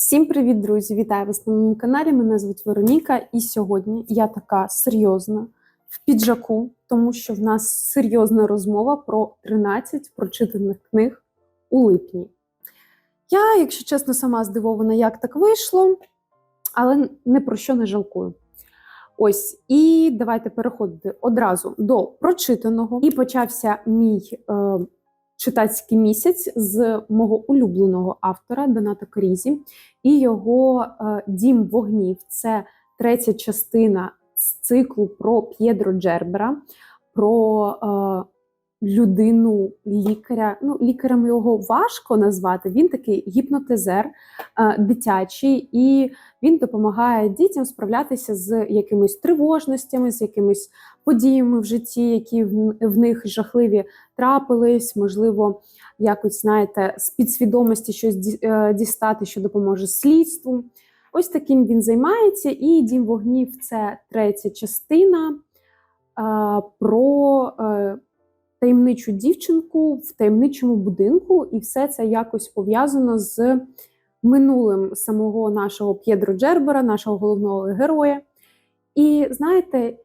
Всім привіт, друзі! Вітаю вас на моєму каналі. Мене звуть Вероніка, і сьогодні я така серйозна в піджаку, тому що в нас серйозна розмова про 13 прочитаних книг у липні. Я, якщо чесно, сама здивована, як так вийшло, але не про що не жалкую. Ось, і давайте переходити одразу до прочитаного. І почався мій е, читацький місяць з мого улюбленого автора Доната Крізі і його е, Дім вогнів. Це третя частина з циклу про П'єдро Джербера, про е, людину лікаря. Ну, лікарем його важко назвати. Він такий гіпнотизер е, дитячий, і він допомагає дітям справлятися з якимись тривожностями, з якимись подіями в житті, які в, них жахливі трапились, можливо, якось знаєте, з підсвідомості щось е, дістати, що допоможе слідству. Ось таким він займається, і Дім вогнів це третя частина е, про е, таємничу дівчинку в таємничому будинку, і все це якось пов'язано з минулим самого нашого П'єдро Джербера, нашого головного героя. І знаєте,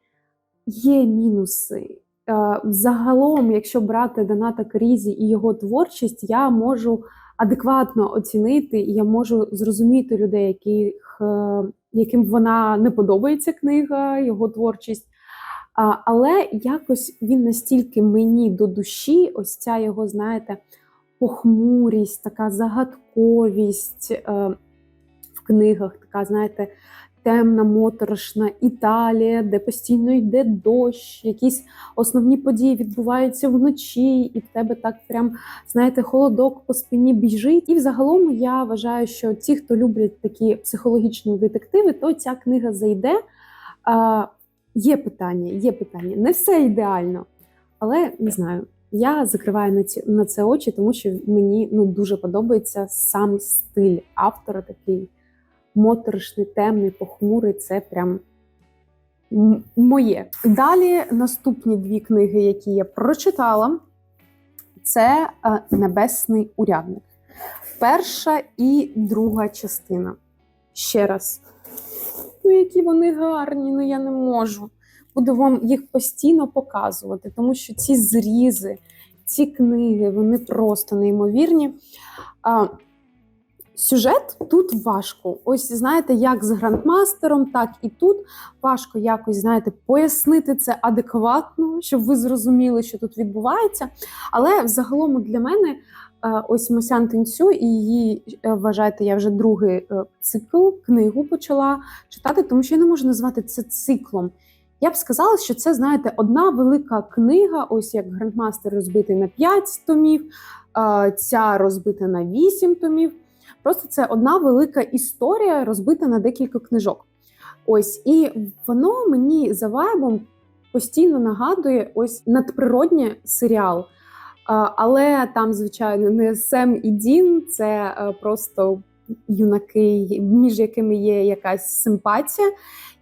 є мінуси. Е, Загалом, якщо брати Доната Крізі і його творчість, я можу адекватно оцінити, і я можу зрозуміти людей, яких, е, яким вона не подобається книга, його творчість. Але якось він настільки мені до душі, ось ця його, знаєте, похмурість, така загадковість е, в книгах, така, знаєте, темна, моторошна Італія, де постійно йде дощ, якісь основні події відбуваються вночі, і в тебе так прям, знаєте, холодок по спині біжить. І взагалом я вважаю, що ті, хто люблять такі психологічні детективи, то ця книга зайде. А, Є питання, є питання. Не все ідеально, але не знаю. Я закриваю на ці на це очі, тому що мені ну дуже подобається сам стиль автора, такий моторошний, темний, похмурий. Це прям моє. Далі наступні дві книги, які я прочитала, це е, Небесний урядник. Перша і друга частина. Ще раз. Ну, які вони гарні, ну я не можу. Буду вам їх постійно показувати, тому що ці зрізи, ці книги, вони просто неймовірні. Сюжет тут важко. Ось знаєте, як з грандмастером, так і тут важко якось знаєте, пояснити це адекватно, щоб ви зрозуміли, що тут відбувається. Але взагалом для мене е, ось Мосян Тенцю і її е, вважайте, я вже другий е, цикл, книгу почала читати, тому що я не можу назвати це циклом. Я б сказала, що це, знаєте, одна велика книга, ось як Грандмастер розбитий на 5 томів, ця розбита на 8 томів. Просто це одна велика історія, розбита на декілька книжок. Ось, і воно мені за вайбом постійно нагадує ось надприроднє серіал. Але там, звичайно, не Сем і Дін, це е, просто юнаки, між якими є якась симпатія.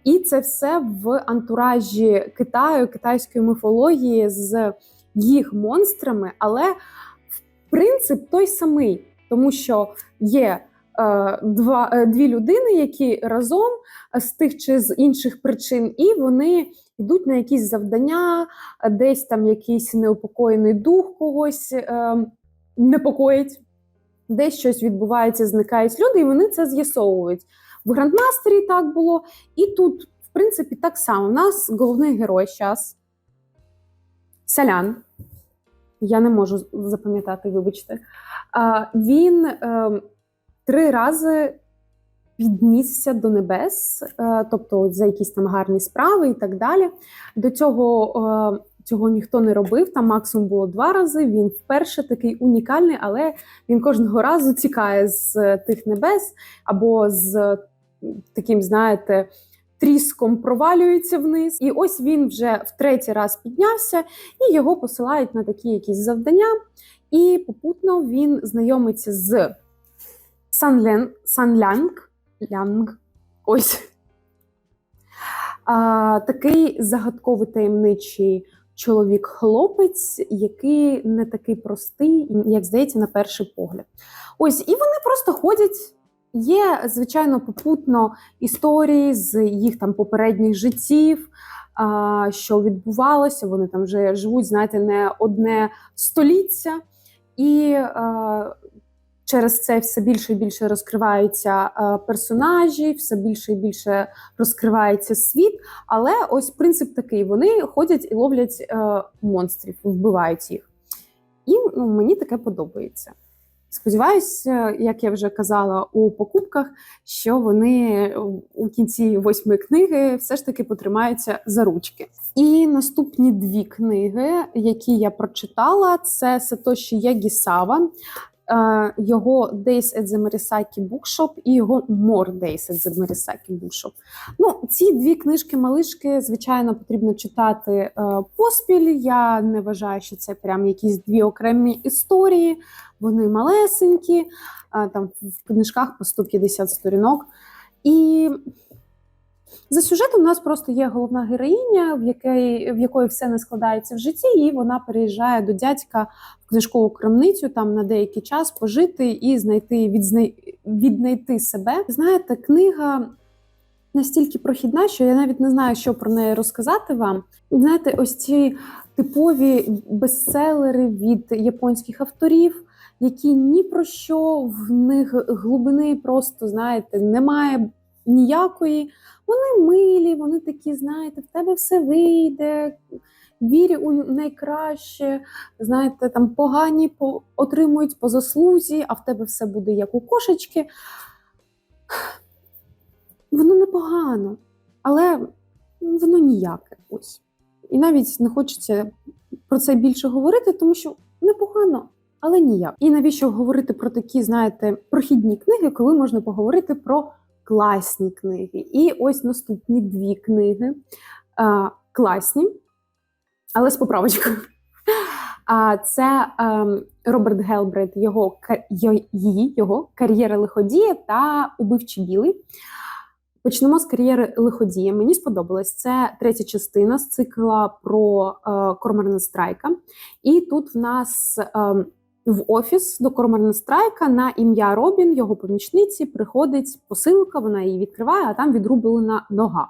І це все в антуражі Китаю, китайської міфології з їх монстрами, але принцип той самий, тому що є е, два, е, дві людини, які разом з тих чи з інших причин, і вони йдуть на якісь завдання, десь там якийсь неупокоєний дух когось е, непокоїть, десь щось відбувається, зникають люди, і вони це з'ясовують. В грандмастері так було, і тут, в принципі, так само. У нас головний герой зараз Селян. Я не можу запам'ятати, вибачте. Він е, три рази піднісся до небес, е, тобто за якісь там гарні справи і так далі. До цього е, цього ніхто не робив. Там максимум було два рази. Він вперше такий унікальний, але він кожного разу тікає з тих небес або з таким, знаєте, тріском провалюється вниз. І ось він вже в третій раз піднявся, і його посилають на такі якісь завдання. І попутно він знайомиться з Санлен, Санлянг. Лянг, ось. А, Такий загадковий таємничий чоловік-хлопець, який не такий простий, як здається, на перший погляд. Ось, і вони просто ходять Є, звичайно, попутно історії з їх там попередніх життів, що відбувалося. Вони там вже живуть, знаєте, не одне століття, і а, через це все більше і більше розкриваються а, персонажі, все більше і більше розкривається світ. Але ось принцип такий: вони ходять і ловлять е, монстрів, вбивають їх. І ну, мені таке подобається. Сподіваюся, як я вже казала у покупках, що вони у кінці восьмої книги все ж таки потримаються за ручки. І наступні дві книги, які я прочитала, це Сатоші Ягісава, е, його Days at the Morisaki Bookshop і його More Days at the Morisaki Bookshop. Ну, ці дві книжки-малишки, звичайно, потрібно читати е, поспіль. Я не вважаю, що це прям якісь дві окремі історії. Вони малесенькі, там в книжках по 150 сторінок. І за сюжетом у нас просто є головна героїня, в якої, в якої все не складається в житті, і вона переїжджає до дядька в книжкову крамницю там на деякий час пожити і знайти відзнай, віднайти себе. Знаєте, книга. Настільки прохідна, що я навіть не знаю, що про неї розказати вам. Знаєте, ось ці типові бестселери від японських авторів, які ні про що в них глибини просто знаєте немає ніякої. Вони милі, вони такі, знаєте, в тебе все вийде. Вірі у найкраще, знаєте, там погані по, отримують по заслузі, а в тебе все буде як у кошечки. Воно непогано, але воно ніяке. Ось. І навіть не хочеться про це більше говорити, тому що непогано, але ніяк. І навіщо говорити про такі, знаєте, прохідні книги, коли можна поговорити про класні книги? І ось наступні дві книги а, класні, але з поправочкою. А це ем, Роберт Гелбрейт, його її, його кар'єра лиходія та убивчий білий. Почнемо з кар'єри лиходія. Мені сподобалось. Це третя частина з цикла про е, Корморна Страйка. І тут в нас е, в офіс до Корморна Страйка на ім'я Робін, його помічниці, приходить посилка, вона її відкриває, а там відрублена нога.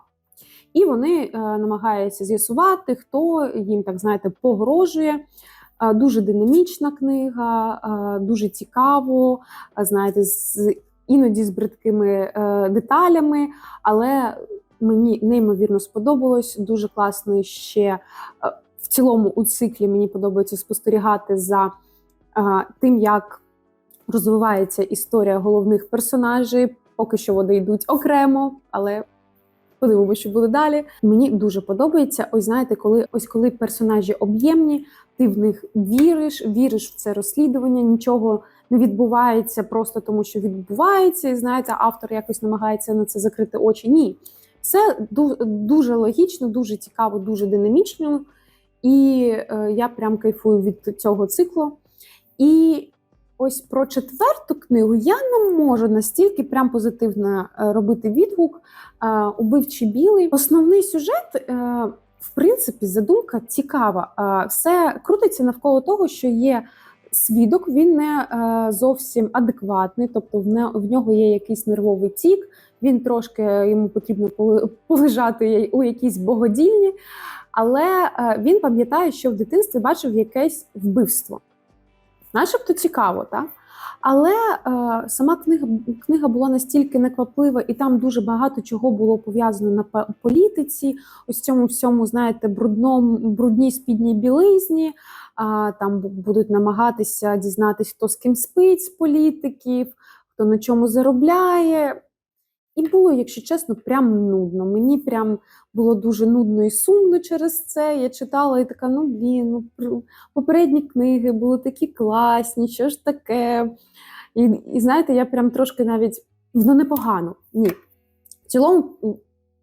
І вони е, намагаються з'ясувати, хто їм, так знаєте, погрожує. Е, Дуже динамічна книга, е, дуже цікаво, знаєте, з іноді з бридкими деталями, але мені неймовірно сподобалось. Дуже класно ще в цілому у циклі мені подобається спостерігати за тим, як розвивається історія головних персонажів. Поки що вони йдуть окремо, але подивимося, що буде далі. Мені дуже подобається. Ось знаєте, коли ось коли персонажі об'ємні, ти в них віриш, віриш в це розслідування, нічого не відбувається просто тому, що відбувається, і знаєте, автор якось намагається на це закрити очі. Ні, це дуже логічно, дуже цікаво, дуже динамічно. І е, я прям кайфую від цього циклу. І ось про четверту книгу я не можу настільки прям позитивно е, робити відгук. Убивчий білий. Основний сюжет. е, В принципі, задумка цікава. Все крутиться навколо того, що є свідок, він не е, зовсім адекватний, тобто в, нього є якийсь нервовий тік, він трошки йому потрібно полежати у якійсь богодільні, але він пам'ятає, що в дитинстві бачив якесь вбивство. Начебто цікаво, так? Але е, сама книга, книга була настільки некваплива, і там дуже багато чого було пов'язано на політиці, ось цьому всьому, знаєте, брудному, брудній спідній білизні. Е, там будуть намагатися дізнатись, хто з ким спить з політиків, хто на чому заробляє. І було, якщо чесно, прям нудно. Мені прям було дуже нудно і сумно через це. Я читала і така: ну блін, ну попередні книги були такі класні, що ж таке. І, і знаєте, я прям трошки навіть воно непогано. Ні. В цілому,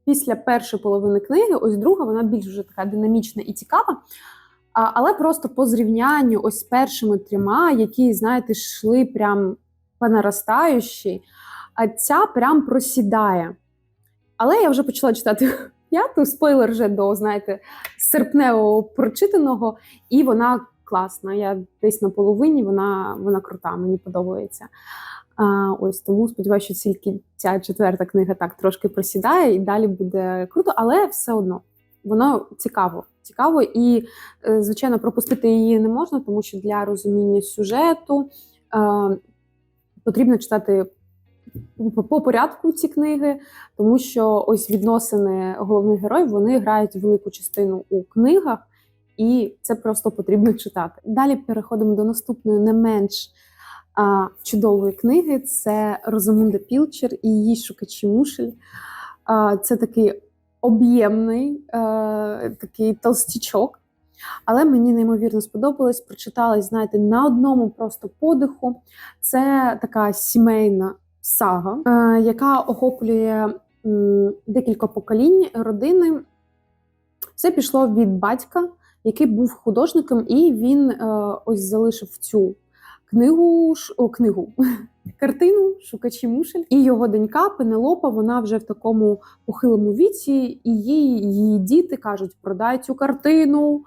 після першої половини книги, ось друга, вона більш вже така динамічна і цікава. А, але просто по зрівнянню ось першими трьома, які, знаєте, йшли прям по наростаючій, а ця прям просідає. Але я вже почала читати п'яту, спойлер вже до, знаєте, серпневого прочитаного, і вона класна. Я десь на половині, вона, вона крута, мені подобається. А, ось тому сподіваюся, що тільки ця четверта книга так трошки просідає, і далі буде круто, але все одно воно цікаво. Цікаво, і, е, звичайно, пропустити її не можна, тому що для розуміння сюжету е, потрібно читати по, по порядку ці книги, тому що ось відносини головних героїв вони грають велику частину у книгах, і це просто потрібно читати. Далі переходимо до наступної не менш а, чудової книги. Це Розамунда Пілчер і її шукачі мушель. А, це такий об'ємний, е, такий толстячок. Але мені неймовірно сподобалось, прочиталась, знаєте, на одному просто подиху. Це така сімейна сага, е, яка охоплює декілька поколінь родини. Все пішло від батька, який був художником, і він е, ось залишив цю книгу, о, книгу, картину Шукачі мушель. І його донька Пенелопа, вона вже в такому похилому віці, і їй її діти кажуть: продай цю картину.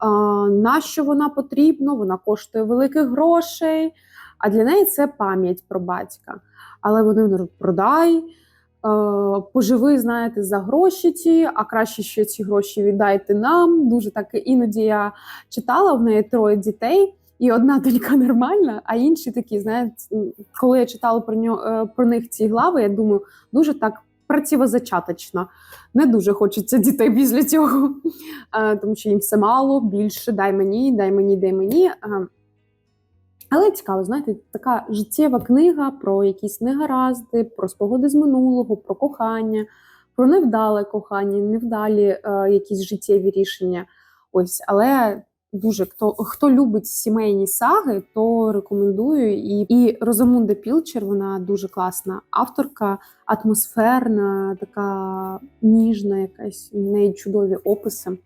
А, нащо вона потрібна? Вона коштує великих грошей. А для неї це пам'ять про батька. Але вони говорять, продай, е, поживи, знаєте, за гроші ті, а краще ще ці гроші віддайте нам. Дуже так іноді я читала, в неї троє дітей. І одна донька нормальна, а інші такі, знаєте, коли я читала про нього про них ці глави, я думаю, дуже так працівозачаточно. Не дуже хочеться дітей після цього, Е, тому що їм все мало, більше, дай мені, дай мені, дай мені. Але цікаво, знаєте, така життєва книга про якісь негаразди, про спогади з минулого, про кохання, про невдале кохання, невдалі е, якісь життєві рішення. Ось, але дуже хто хто любить сімейні саги, то рекомендую. І, і Розамунда Пілчер, вона дуже класна авторка, атмосферна, така ніжна, якась в неї чудові описи.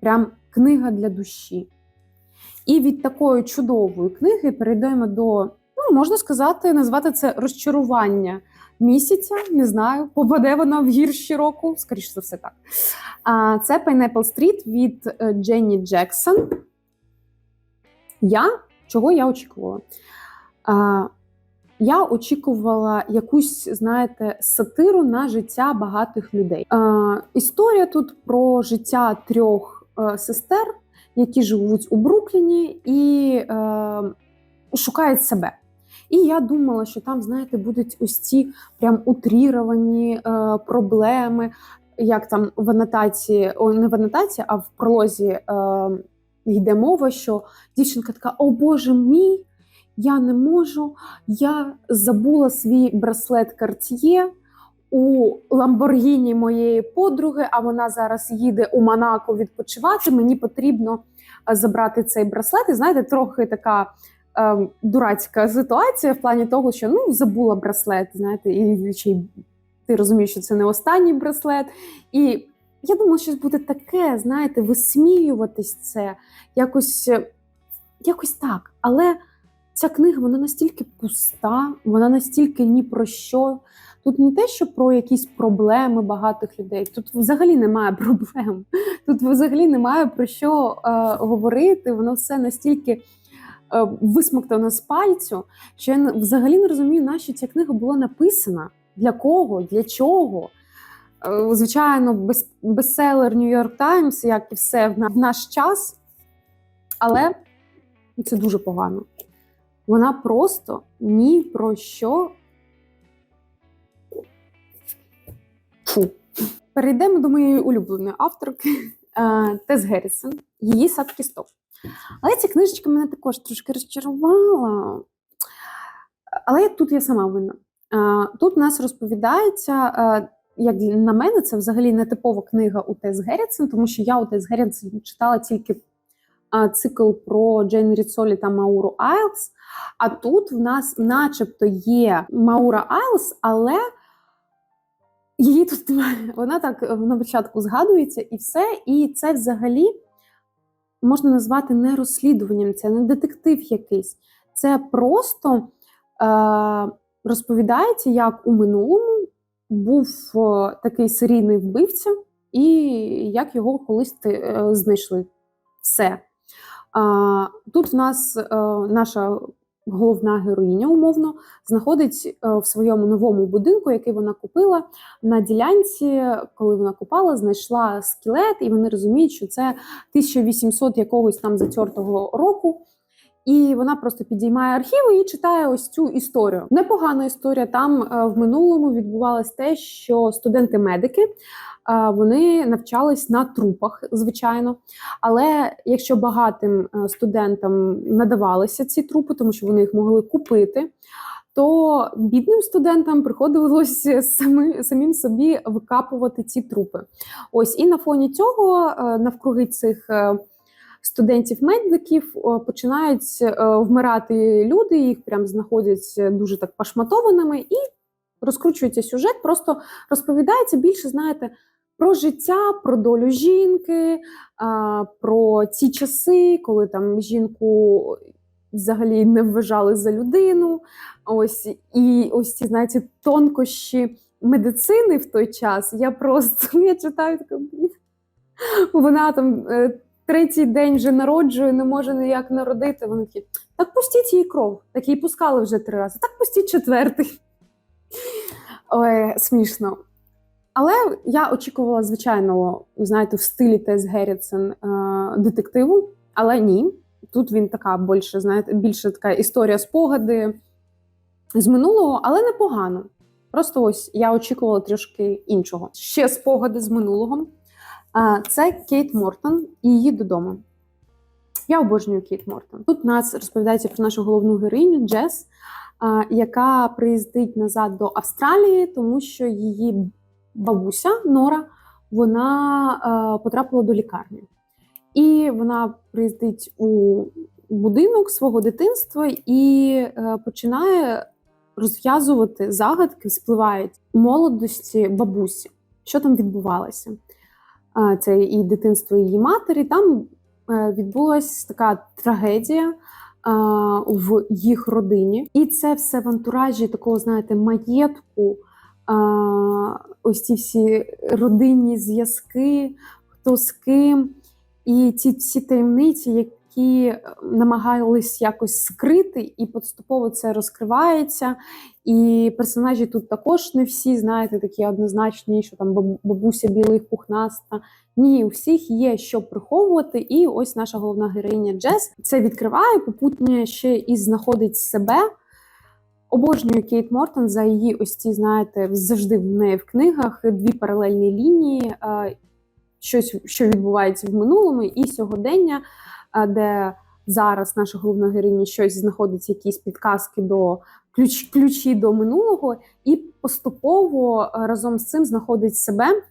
Прям книга для душі. І від такої чудової книги перейдемо до, ну можна сказати, назвати це розчарування місяця. Не знаю, попаде вона в гірші року, скоріше за все так. А, Це Pineapple Street від е, Дженні Джексон. Я чого я очікувала? А, Я очікувала якусь, знаєте, сатиру на життя багатих людей. А, Історія тут про життя трьох е, сестер, які живуть у Брукліні і е, шукають себе. І я думала, що там, знаєте, будуть ось ці прям утріровані е, проблеми, як там в анотації, о, не в анотації, а в пролозі е, йде мова, що дівчинка така: О Боже мій, я не можу, я забула свій браслет Cartier у Ламборгіні моєї подруги, а вона зараз їде у Монако відпочивати. Мені потрібно е, забрати цей браслет. І знаєте, трохи така. е, Дурацька ситуація в плані того, що ну забула браслет, знаєте, і й ти розумієш, що це не останній браслет. І я думала, щось буде таке, знаєте, висміюватись це, якось, е, якось так. Але ця книга вона настільки пуста, вона настільки ні про що. Тут не те, що про якісь проблеми багатих людей. Тут взагалі немає проблем. Тут взагалі немає про що е, говорити. Воно все настільки е, висмоктано з пальцю, що я взагалі не розумію, на що ця книга була написана. Для кого? Для чого? Е, Звичайно, бестселер York Times, як і все в наш час, але це дуже погано. Вона просто ні про що. Фу. Перейдемо до моєї улюбленої авторки е, Тес Геррісон, її сад кісток. Але ця книжечка мене також трошки розчарувала. Але тут я сама винна. Е, Тут у нас розповідається, е, як на мене, це взагалі не типова книга у Тес Геррітсон, тому що я у Тес Геррітсон читала тільки цикл про Джейн Ріцолі та Мауру Айлс. А тут в нас, начебто, є Маура Айлс, але її тут немає. Вона так на початку згадується і все. І це взагалі можна назвати не розслідуванням, це не детектив якийсь. Це просто е, розповідається, як у минулому був е, такий серійний вбивця, і як його колись е, знайшли. Все. Тут в нас е, наша головна героїня, умовно, знаходить е, в своєму новому будинку, який вона купила. На ділянці, коли вона купала, знайшла скелет, і вони розуміють, що це 1800 якогось там затертого року. І вона просто підіймає архіви і читає ось цю історію. Непогана історія. Там е, в минулому відбувалось те, що студенти-медики е, вони навчались на трупах, звичайно. Але якщо багатим е, студентам надавалися ці трупи, тому що вони їх могли купити. То бідним студентам приходилось самі, самим собі викапувати ці трупи. Ось і на фоні цього, навкруги цих студентів-медиків е, починають е, вмирати люди, їх прям знаходять дуже так пошматованими, і розкручується сюжет, просто розповідається більше, знаєте, про життя, про долю жінки, про ці часи, коли там жінку взагалі не вважали за людину. Ось і ось ці знаєте, тонкощі медицини в той час. Я просто я читаю така. Вона там е, третій день вже народжує, не може ніяк народити. Вони такі, так пустіть її кров. Так її пускали вже три рази. Так пустіть четвертий. Ой, смішно. Але я очікувала, звичайно, знаєте, в стилі Тес Геррітсен е, детективу, але ні. Тут він така більше, знаєте, більше така історія спогади з минулого, але непогано. Просто ось я очікувала трішки іншого. Ще спогади з минулого. Це Кейт Мортон і її додому. Я обожнюю Кейт Мортон. Тут нас розповідається про нашу головну героїню Джес, яка приїздить назад до Австралії, тому що її бабуся Нора вона потрапила до лікарні. І вона приїздить у будинок свого дитинства і е, починає розв'язувати загадки, спливають молодості бабусі. Що там відбувалося? Це і дитинство її матері. Там е, відбулася така трагедія. В їх родині, і це все в антуражі такого, знаєте, маєтку, ось ці всі родинні зв'язки, хто з ким. І ці всі таємниці, які е, намагались якось скрити, і поступово це розкривається. І персонажі тут також не всі, знаєте, такі однозначні, що там бабуся білий пухнаста. Ні, у всіх є що приховувати. І ось наша головна героїня Джес це відкриває, попутнє ще і знаходить себе. Обожнюю Кейт Мортон за її ось ці, знаєте, завжди в неї в книгах дві паралельні лінії. е, щось, що відбувається в минулому, і сьогодення, де зараз наша головна героїня щось знаходить якісь підказки до ключ, ключі до минулого, і поступово разом з цим знаходить себе.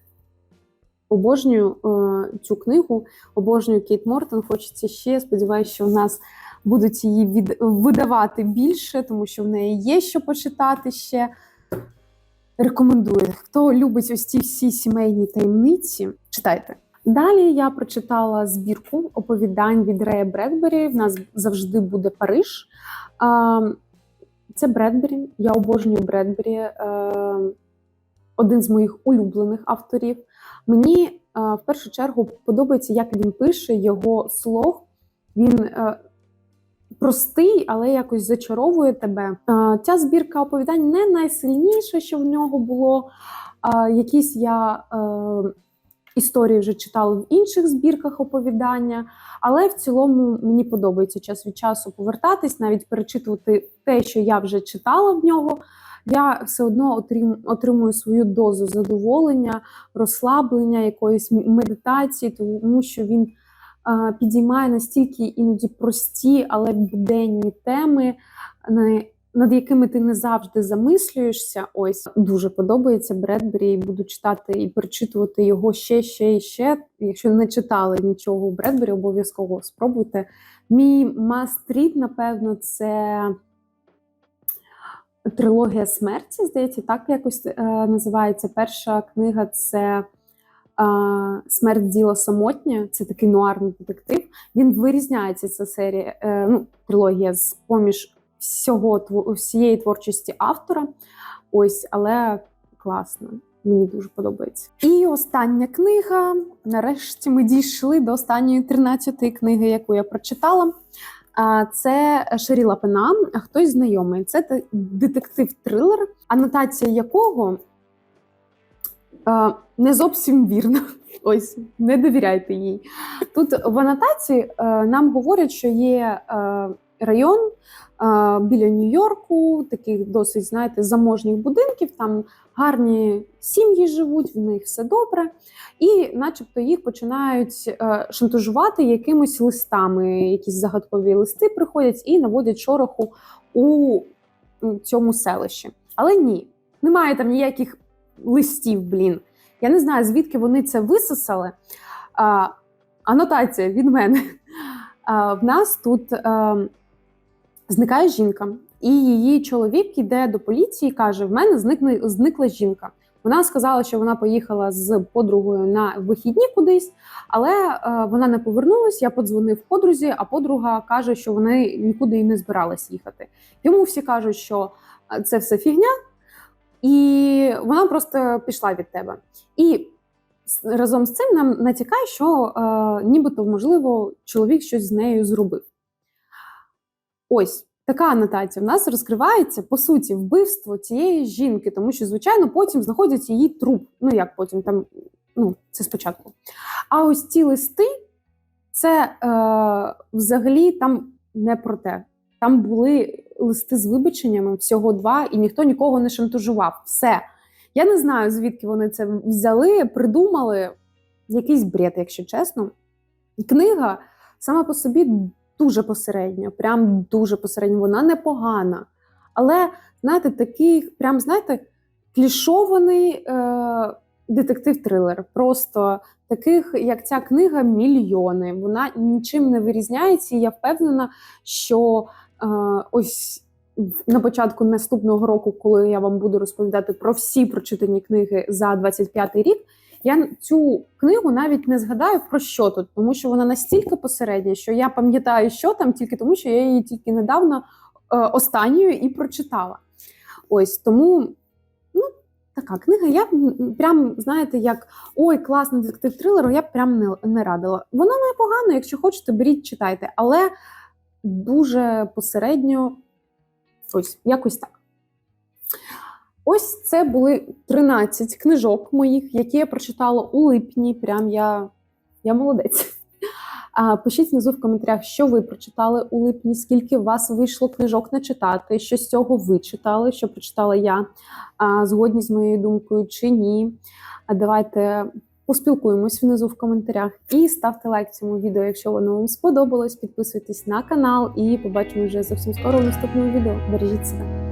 Обожнюю е, цю книгу, обожнюю Кейт Мортон. Хочеться ще. Сподіваюся, що в нас будуть її від, видавати більше, тому що в неї є що почитати ще. Рекомендую. Хто любить ось ці всі сімейні таємниці, читайте. Далі я прочитала збірку оповідань від Рея Бредбері. В нас завжди буде Париж. Це Бредбері. Я обожнюю Бредбері. Е, Один з моїх улюблених авторів. Мені е, в першу чергу подобається, як він пише його слог. Він е, простий, але якось зачаровує тебе. Ця збірка оповідань не найсильніша, що в нього було. Якісь я історії вже читала в інших збірках оповідання, але в цілому мені подобається час від часу повертатись, навіть перечитувати те, що я вже читала в нього. Я все одно отрим- отримую свою дозу задоволення, розслаблення, якоїсь медитації, тому що він а, підіймає настільки іноді прості, але буденні теми, над якими ти не завжди замислюєшся. Ось дуже подобається Бредбері. і Буду читати і перечитувати його ще, ще і ще. Якщо не читали нічого у Бредбері, обов'язково спробуйте. Мій мастрід, напевно, це трилогія смерті. Здається, так якось е, називається. Перша книга це е, Смерть діла самотня. Це такий нуарний детектив. Він вирізняється ця серія, е, ну, трилогія з поміж всього всієї творчості автора. Ось, але класно. Мені дуже подобається. І остання книга. Нарешті ми дійшли до останньої 13-ї книги, яку я прочитала. Це Шеріла Пена, хтось знайомий. Це детектив-трилер, анотація якого не зовсім вірна. Ось, не довіряйте їй. Тут в анотації е, нам говорять, що є е, район біля Нью-Йорку, таких досить, знаєте, заможніх будинків. Там гарні сім'ї живуть, в них все добре. І, начебто, їх починають е, шантажувати якимись листами. Якісь загадкові листи приходять і наводять шороху у цьому селищі. Але ні, немає там ніяких листів, блін. Я не знаю, звідки вони це висосали. А, анотація від мене. А, в нас тут а, зникає жінка, і її чоловік йде до поліції і каже: В мене зникне, зникла жінка. Вона сказала, що вона поїхала з подругою на вихідні кудись, але е, вона не повернулась. Я подзвонив подрузі, а подруга каже, що вони нікуди і не збиралась їхати. Йому всі кажуть, що е, це все фігня, і вона просто пішла від тебе. І разом з цим нам натякає, що е, нібито, можливо, чоловік щось з нею зробив. Ось така анотація. В нас розкривається по суті вбивство цієї жінки, тому що, звичайно, потім знаходять її труп. Ну як потім там, ну це спочатку. А ось ці листи, це е, взагалі там не про те. Там були листи з вибаченнями, всього два, і ніхто нікого не шантажував. Все. Я не знаю, звідки вони це взяли, придумали. Якийсь бред, якщо чесно. Книга сама по собі дуже посередня, прям дуже посередня. Вона непогана. Але, знаєте, такий, прям, знаєте, клішований е, детектив-трилер. Просто таких, як ця книга, мільйони. Вона нічим не вирізняється, і я впевнена, що е, ось на початку наступного року, коли я вам буду розповідати про всі прочитані книги за 25-й рік, я цю книгу навіть не згадаю про що тут, тому що вона настільки посередня, що я пам'ятаю, що там тільки тому, що я її тільки недавно е, останньою і прочитала. Ось тому. Ну, Така книга, я прям, знаєте, як ой, класний детектив трилер, я б прям не, не радила. Вона непогана, якщо хочете, беріть, читайте, але дуже посередньо, ось якось так. Ось це були 13 книжок моїх, які я прочитала у липні. Прям я, я молодець. А, пишіть внизу в коментарях, що ви прочитали у липні, скільки у вас вийшло книжок начитати, що з цього ви читали, що прочитала я, а, згодні з моєю думкою чи ні. А давайте поспілкуємось внизу в коментарях і ставте лайк цьому відео, якщо воно вам сподобалось. Підписуйтесь на канал і побачимо вже зовсім скоро в наступному відео. Бережіть себе.